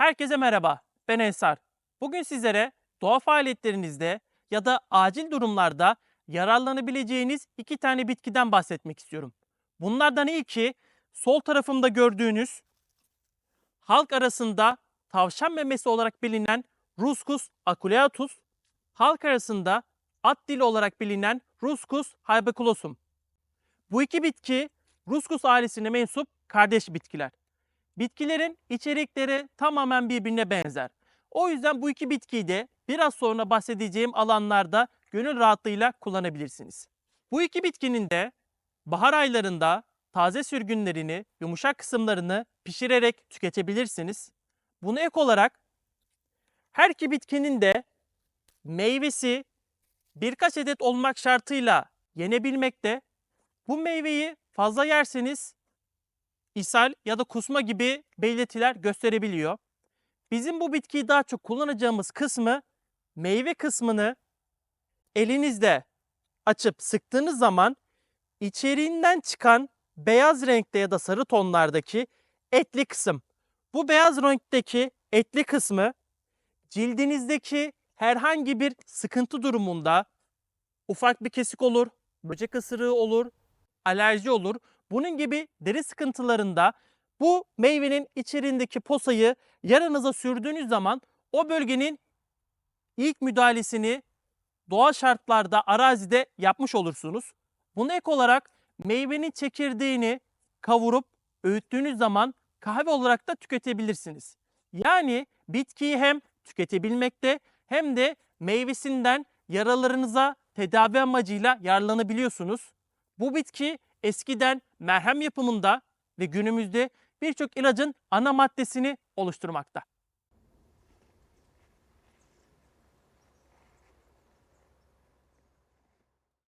Herkese merhaba, ben Ensar. Bugün sizlere doğa faaliyetlerinizde ya da acil durumlarda yararlanabileceğiniz iki tane bitkiden bahsetmek istiyorum. Bunlardan ilki sol tarafımda gördüğünüz halk arasında tavşan memesi olarak bilinen Ruscus aculeatus, halk arasında at dili olarak bilinen Ruscus hybaculosum. Bu iki bitki Ruscus ailesine mensup kardeş bitkiler. Bitkilerin içerikleri tamamen birbirine benzer. O yüzden bu iki bitkiyi de biraz sonra bahsedeceğim alanlarda gönül rahatlığıyla kullanabilirsiniz. Bu iki bitkinin de bahar aylarında taze sürgünlerini, yumuşak kısımlarını pişirerek tüketebilirsiniz. Buna ek olarak her iki bitkinin de meyvesi birkaç adet olmak şartıyla yenebilmekte. Bu meyveyi fazla yerseniz ishal ya da kusma gibi belirtiler gösterebiliyor. Bizim bu bitkiyi daha çok kullanacağımız kısmı meyve kısmını elinizde açıp sıktığınız zaman içeriğinden çıkan beyaz renkte ya da sarı tonlardaki etli kısım. Bu beyaz renkteki etli kısmı cildinizdeki herhangi bir sıkıntı durumunda ufak bir kesik olur, böcek ısırığı olur, alerji olur. Bunun gibi deri sıkıntılarında bu meyvenin içeriğindeki posayı yaranıza sürdüğünüz zaman o bölgenin ilk müdahalesini doğal şartlarda arazide yapmış olursunuz. Buna ek olarak meyvenin çekirdeğini kavurup öğüttüğünüz zaman kahve olarak da tüketebilirsiniz. Yani bitkiyi hem tüketebilmekte hem de meyvesinden yaralarınıza tedavi amacıyla yararlanabiliyorsunuz. Bu bitki eskiden merhem yapımında ve günümüzde birçok ilacın ana maddesini oluşturmakta.